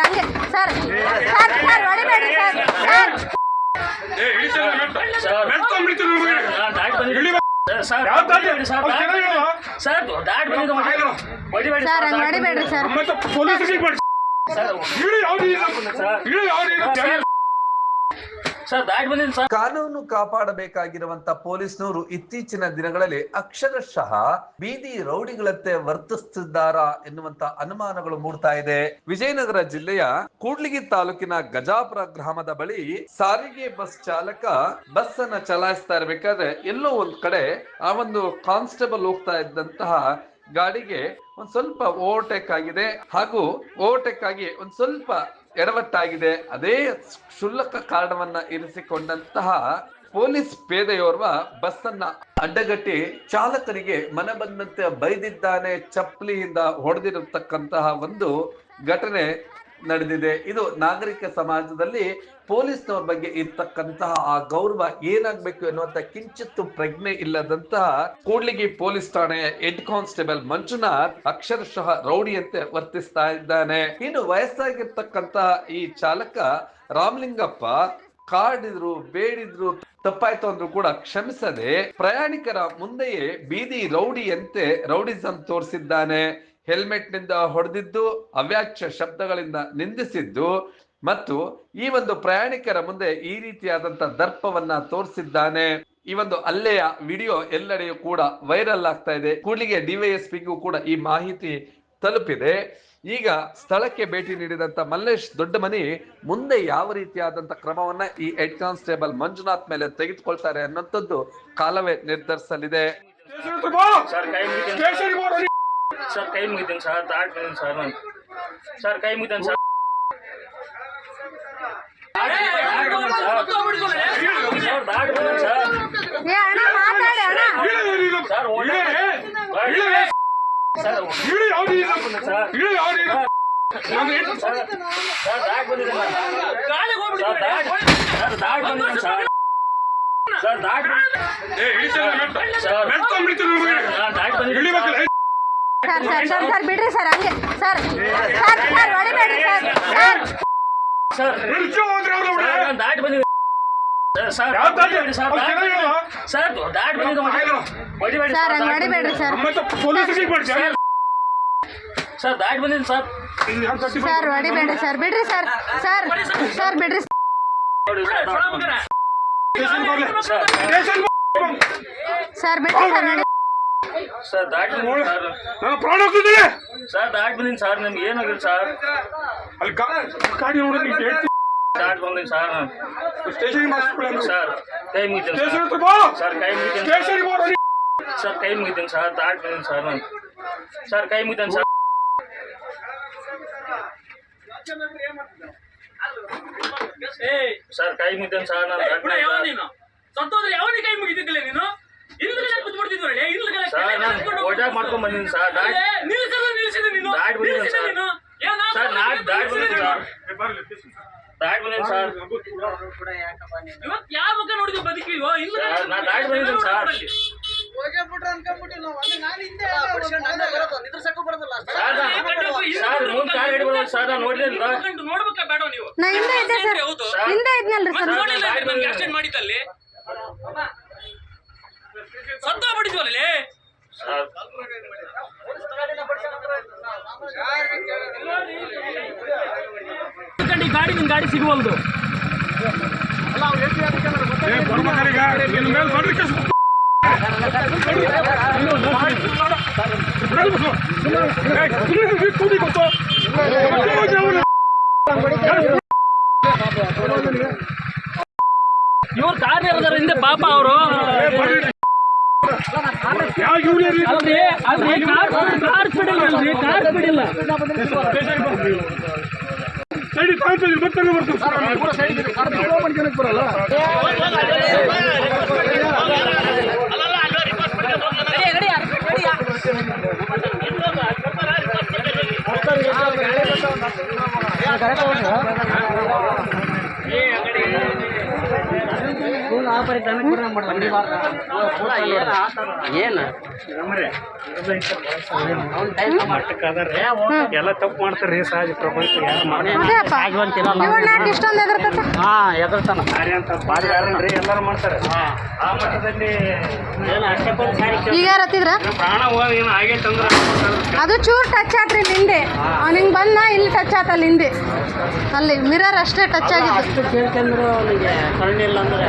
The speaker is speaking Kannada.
ಸರ್ ಹಂಗೆ. Sir sir sir ಹೊಡಿಬೇಡ್ರಿ sir sir sir, sir, sir, sir, sir. Sir, ಹಂಗೆ ಹೊಡಿಬೇಡ್ರಿ ಸರ್ ಸರ್, ಇಲ್ಲ. ಸರ್. ಬಂದಿದ್ದೀನಿ ಸರ್ ಕಾನೂನು ಕಾಪಾಡಬೇಕಾಗಿರುವಂತ ಪೊಲೀಸ್ನವರು ಇತ್ತೀಚಿನ ದಿನಗಳಲ್ಲಿ ಅಕ್ಷರಶಃ ಬೀದಿ ರೌಡಿಗಳಂತೆ ವರ್ತಿಸುತ್ತಿದ್ದಾರಾ ಎನ್ನುವಂತ ಅನುಮಾನಗಳು ಮೂಡ್ತಾ ಇದೆ ವಿಜಯನಗರ ಜಿಲ್ಲೆಯ ಕೂಡ್ಲಿಗಿ ತಾಲೂಕಿನ ಗಜಾಪುರ ಗ್ರಾಮದ ಬಳಿ ಸಾರಿಗೆ ಬಸ್ ಚಾಲಕ ಬಸ್ ಅನ್ನ ಚಲಾಯಿಸ್ತಾ ಇರಬೇಕಾದ್ರೆ ಎಲ್ಲೋ ಒಂದ್ ಕಡೆ ಆ ಒಂದು ಕಾನ್ಸ್ಟೇಬಲ್ ಹೋಗ್ತಾ ಇದ್ದಂತಹ ಗಾಡಿಗೆ ಒಂದ್ ಸ್ವಲ್ಪ ಓವರ್ಟೇಕ್ ಆಗಿದೆ ಹಾಗೂ ಓವರ್ಟೇಕ್ ಆಗಿ ಒಂದ್ ಸ್ವಲ್ಪ ಎಡವಟ್ಟಾಗಿದೆ. ಅದೇ ಕ್ಷುಲ್ಲಕ ಕಾರಣವನ್ನ ಇರಿಸಿಕೊಂಡಂತಹ ಪೊಲೀಸ್ ಪೇದೆಯೋರ್ವ ಬಸ್ ಅನ್ನ ಅಡ್ಡಗಟ್ಟಿ ಚಾಲಕನಿಗೆ ಮನ ಬಂದಂತೆ ಬೈದಿದ್ದಾನೆ, ಚಪ್ಪಲಿಯಿಂದ ಹೊಡೆದಿರತಕ್ಕಂತಹ ಒಂದು ಘಟನೆ ನಡೆದಿದೆ. ಇದು ನಾಗರಿಕ ಸಮಾಜದಲ್ಲಿ ಪೊಲೀಸ್ನವ್ರ ಬಗ್ಗೆ ಇರ್ತಕ್ಕಂತಹ ಆ ಗೌರವ ಏನಾಗ್ಬೇಕು ಎನ್ನುವಂತ ಕಿಂಚಿತ್ತು ಪ್ರಜ್ಞೆ ಇಲ್ಲದಂತಹ ಕೂಡ್ಲಿಗಿ ಪೊಲೀಸ್ ಠಾಣೆ ಹೆಡ್ ಕಾನ್ಸ್ಟೇಬಲ್ ಮಂಜುನಾಥ್ ಅಕ್ಷರಶಃ ರೌಡಿಯಂತೆ ವರ್ತಿಸ್ತಾ ಇದ್ದಾನೆ. ಇನ್ನು ವಯಸ್ಸಾಗಿರ್ತಕ್ಕಂತಹ ಈ ಚಾಲಕ ರಾಮಲಿಂಗಪ್ಪ ಕಾಡಿದ್ರು, ಬೇಡಿದ್ರು, ತಪ್ಪಾಯ್ತು ಅಂದ್ರೂ ಕೂಡ ಕ್ಷಮಿಸದೆ ಪ್ರಯಾಣಿಕರ ಮುಂದೆಯೇ ಬೀದಿ ರೌಡಿಯಂತೆ ರೌಡಿಸಂ ತೋರಿಸಿದ್ದಾನೆ. ಹೆಲ್ಮೆಟ್ನಿಂದ ಹೊಡೆದಿದ್ದು, ಅವ್ಯಾಚ್ಯ ಶಬ್ದಗಳಿಂದ ನಿಂದಿಸಿದ್ದು ಮತ್ತು ಈ ಒಂದು ಪ್ರಯಾಣಿಕರ ಮುಂದೆ ಈ ರೀತಿಯಾದಂತ ದರ್ಪವನ್ನ ತೋರಿಸಿದ್ದಾನೆ. ಈ ಒಂದು ಅಲ್ಲೆಯ ವಿಡಿಯೋ ಎಲ್ಲೆಡೆಯೂ ಕೂಡ ವೈರಲ್ ಆಗ್ತಾ ಇದೆ. ಕೂಡಲಿಗೆ ಡಿವೈಎಸ್ಪಿಗೂ ಕೂಡ ಈ ಮಾಹಿತಿ ತಲುಪಿದೆ. ಈಗ ಸ್ಥಳಕ್ಕೆ ಭೇಟಿ ನೀಡಿದಂತ ಮಲ್ಲೇಶ್ ದೊಡ್ಡಮನಿ ಮುಂದೆ ಯಾವ ರೀತಿಯಾದಂತ ಕ್ರಮವನ್ನ ಈ ಹೆಡ್ ಕಾನ್ಸ್ಟೇಬಲ್ ಮಂಜುನಾಥ್ ಮೇಲೆ ತೆಗೆದುಕೊಳ್ತಾರೆ ಅನ್ನೋಂಥದ್ದು ಕಾಲವೇ ನಿರ್ಧರಿಸಲಿದೆ. ಸ್ಟೇಷನ್ ಹತ್ರ ಬಾ. ಸರ್ ಕೈ ಮುಗಿತೀನಿ ಸ್ಟೇಷನ್ಗೆ ಬಾ ನೋಡಿ. ಸರ್ ಕೈ ಮುಗಿತೀನಿ ಸರ್ ದಾಟ್ ಬಂದಿದ್ದೀನಿ ಸರ್ ನಾನು ಸರ್ ಕೈ ಮುಗಿತೀನಿ ಸರ್ ಸರ್ ದಾಟ್ ಬಂದಿದ್ದೀನಿ ಸರ್ ಏ ಅಣ್ಣ ಮಾತಾಡಿ ಅಣ್ಣ ಇಳಿ ನೀನು. ಸರ್ ಇಳಿ. ಓಡಾಡಿ. ಇಳಿ. ಸರ್ ಇಳಿ ಯಾವ್ದು ಇಲ್ಲ. ಸರ್ ಇಳಿ ಯಾವ್ದು ಇಲ್ಲ. ನಾನು ಏನು- ಸರ್ ಸರ್ ದಾಟ್ ಬಂದಿದ್ದೀನಿ ಸರ್ ದಾಟ್ ಸರ್ ದಾಟ್ ಬಂದಿದ್ದೀನಿ ಸರ್ ಸರ್ ದಾಟ್ ಏ, ಇಳಿ ಸರ್, ಮೆಟ್ಟ. ಸರ್. ಮೆಟ್ಕೊಂಡ್ಬಿಡ್ತೀನಿ ನಿಮ್ಗೆ. ನಾನು ದಾಟ್ ಬಂದಿದ್ದೀನಿ ಇಳಿಬೇಕಲ್ಲ. ಸರ್ ಸರ್ ಸರ್ ಸರ್ ಬಿಡ್ರಿ ಸರ್ ಹಂಗೆ ಸರ್ ಸರ್ ಸರ್ ಹೊಡಿಬೇಡ್ರಿ ಸರ್ ಸರ್ ಸರ್ ಇಳ್ಚು ಹೋದ್ರೆ ಅವ್ರು ಅವ್ರು. ಸರ್ ನಾನು ದಾಟ್ ಬಂದಿದ್ದೀನಿ ಸರ್ ಸರ್ ಯಾವ ದಾಟಿ? ಸರ್ ಅವ್ರು ದಾಟ್ ಚೆನ್ನಾಗಿ ಹೇಳುವ? ಸರ್ ದಾಟ್ ಬಂದಿದ್ದು ಆಯ್ತು. ಹೊಡಿಬೇಡಿ ಸರ್ ಹಂಗೆ ದಾಟ್ ಹೊಡಿಬೇಡ್ರಿ ಸರ್ ಮತ್ತೆ ಪೊಲೀಸರಿಗೆ ಮಾಡಿ ಸರ್ ಸರ್ ದಾಟ್ ಬಂದಿದ್ದೀನಿ ಸರ್ ಇಲ್ಲಿ ಯಾರು ತಟ್ಟಿ ಸರ್ ಹೊಡಿಬೇಡ್ರಿ ಸರ್ ಬಿಡ್ರಿ ಸರ್ ಸರ್ ಸರ್ ಬಿಡ್ರಿ ನೋಡಿ ಸರ್ ಸ್ಟೇಷನ್ ಬರ್ಲಿ. ಸರ್ ಸ್ಟೇಷನ್ ಬಾ. ಸರ್ ಬಿಡ್ರಿ ಸರ್ ಹೊಡಿ ಸರ್ ದಾಟ್ ಸರ್. ನಾನು ಪ್ರಾಣ ಹೋಗ್ತಿದ್ದೀನಿ ಸರ್ ದಾಟ್ ಬಂದಿದ್ದೀನಿ ಸರ್ ನಿಮ್ಗೆ ಏನಾಗಿಲ್ಲ ಸರ್? ಅಲ್ಲಿ ಗಾಡಿ ನೋಡಿ ನೀವು ಹೇಳ್ತೀನಿ ದಾಟ್ ಬಂದಿದ್ದೀನಿ ಸರ್. ಸ್ಟೇಷನ್ ಮಾಡಿಸ್ಬಿಡಲ್ಲ ಸರ್ ಕೈ ಮುಗಿತೀನಿ ಸ್ಟೇಷನ್ ಸರ್ ಹತ್ರ ಬಾ. ಸರ್ ಕೈ ಮುಗಿತೀನಿ ಬಾ. ಸರ್ ಕೈ ಮುಗಿತೀನಿ ಸರ್ ದಾಟ್ ಬಂದೀನಿ ಸರ್. ನಾನು ಸರ್ ಕೈ ಮುಗಿತೀನಿ ಸರ್. ಸರ್ ಕೈ ಮುಗಿತೀನಿ ಸರ್ ನಾನು ಸತ್ತೋದ್ರೆ ಯಾವನಿಗೆ ಕೈ ನೀನು? ಒಜಾಗ್ ಸರ್. ದಾಟ್ ದಾಟ್ ಬಂದಿದೆ ಸರ್. ದಾಟ್. ದಾಟ್ ಯಾವ ಮುಖ ನೋಡಿದ್ವಿ ದಾಟ್ ಬಂದಿದ್ದೀನಿ ನಾ ಹಿಂದೆ ಇದ್ದೆ ಸರ್. ಹೌದು. ಇದ್ನಲ್ರಿ ಸತ್ತ ಬಿಡಿದ್ವಲ್ಲಿ ಈ ಗಾಡಿ ನಿಮ್ಮ ಗಾಡಿ ಸಿಗುವಲ್ದು. ಇವ್ರು ಕಾರ್ ಇರೋದ್ರ ಹಿಂದೆ ಪಾಪ ಅವರು. ಅಲ್ರಿ ಅಲ್ರಿ ಕಾರ್ ಕಾರ್ ಸ್ಪೀಡ್ ಇಲ್ಲ ಅಲ್ರಿ ಕಾರ್ ಸ್ಪೀಡ್ ಇಲ್ಲ ಸೈಡಿಗೆ ಕಾಣ್ತಾ ಇದ್ದೀನಿ, ಮತ್ತೆ ಬರ್ತೀನಿ. ಏನು? ಎಲ್ಲ ತಪ್ಪು ಮಾಡ್ತಾರೆ ಸಹಜ ಪ್ರಪಂಚ. ಯಾರು ಮಾಡಿ ಅದೇಪ್ಪ ಇವನ್ ಇಷ್ಟೊಂದು ಎದುರ್ತೈತೆ ಹಾ ಎದುರ್ತಾನ ಕಾರ್ಯ ಅಂತ ಬಾರಿ ಯಾರನ್ರಿ ಎಲ್ಲರೂ ಮಾಡ್ತಾರೆ. ಆ ಮಟ್ಟದಲ್ಲಿ ಈಗ ಯಾರು ಹತ್ತಿದ್ರ ಪ್ರಾಣ ಹೋಗಿ ಏನು ಆಗೈತೆ ಅಂದ್ರೆ ಅದು ಚೂರ್ ಟಚ್ ಆತ್ರಿ ಹಿಂದೆ ಅವ್ನು ಹಿಂಗೆ ಬಂದ ಇಲ್ಲಿ ಟಚ್ ಆತ ಅಲ್ಲಿ ಹಿಂದೆ ಅಲ್ಲಿ ಮಿರರ್ ಅಷ್ಟೇ ಟಚ್ ಆಗಿದೆ ಅಷ್ಟು ಕೇಳ್ಕೊಂಡ್ರು ಅವನಿಗೆ ಕಣ್ಣಿಲ್ಲ ಅಂದ್ರೆ